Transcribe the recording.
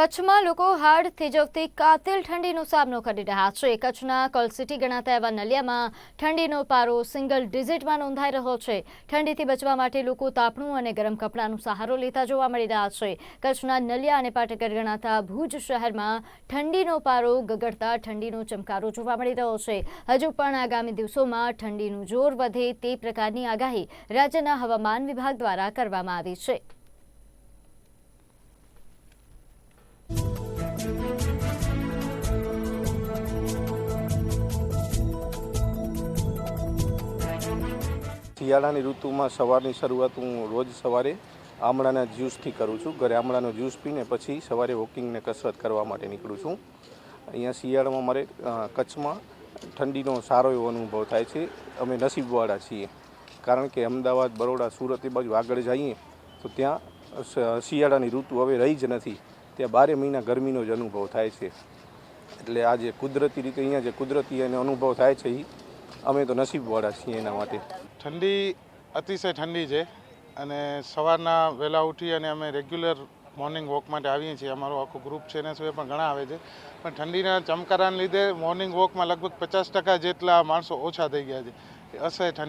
કચ્છમાં લોકો હાડ થીજવતી કાતિલ ઠંડીનો સામનો કરી રહ્યા છે. કચ્છના કોલસિટી ગણાતા એવા નલિયામાં ઠંડીનો પારો સિંગલ ડિઝિટમાં નોંધાઈ રહ્યો છે. ઠંડીથી બચવા માટે લોકો તાપણું અને ગરમ કપડાંનો સહારો લેતા જોવા મળી રહ્યા છે. કચ્છના નલિયા અને પાટકર ગણાતા ભુજ શહેરમાં ઠંડીનો પારો ગગડતા ઠંડીનો ચમકારો જોવા મળી રહ્યો છે. હજુ પણ આગામી દિવસોમાં ઠંડીનું જોર વધે તે પ્રકારની આગાહી રાજ્યના હવામાન વિભાગ દ્વારા કરવામાં આવી છે. શિયાળાની ઋતુમાં સવારની શરૂઆત હું રોજ સવારે આમળાના જ્યુસથી કરું છું. ઘરે આમળાનો જ્યુસ પીને પછી સવારે વોકિંગને કસરત કરવા માટે નીકળું છું. અહીંયા શિયાળામાં મારે કચ્છમાં ઠંડીનો સારો એવો અનુભવ થાય છે. અમે નસીબવાળા છીએ. કારણ કે અમદાવાદ, બરોડા, સુરત એ બાજુ આગળ જઈએ તો ત્યાં શિયાળાની ઋતુ હવે રહી જ નથી. ત્યાં બારે મહિના ગરમીનો જ અનુભવ થાય છે. એટલે આ જે કુદરતી રીતે, અહીંયા જે કુદરતી એનો અનુભવ થાય છે એ અમે તો નસીબવાળા છીએ એના માટે. ઠંડી અતિશય ઠંડી છે અને સવારના વહેલા ઉઠી અને અમે રેગ્યુલર મોર્નિંગ વોક માટે આવીએ છીએ. અમારો આખો ગ્રુપ છે ને સિવાય પણ ઘણા આવે છે. પણ ઠંડીના ચમકારાને લીધે મોર્નિંગ વોકમાં લગભગ પચાસ ટકા જેટલા માણસો ઓછા થઈ ગયા છે. અસહ્ય ઠંડી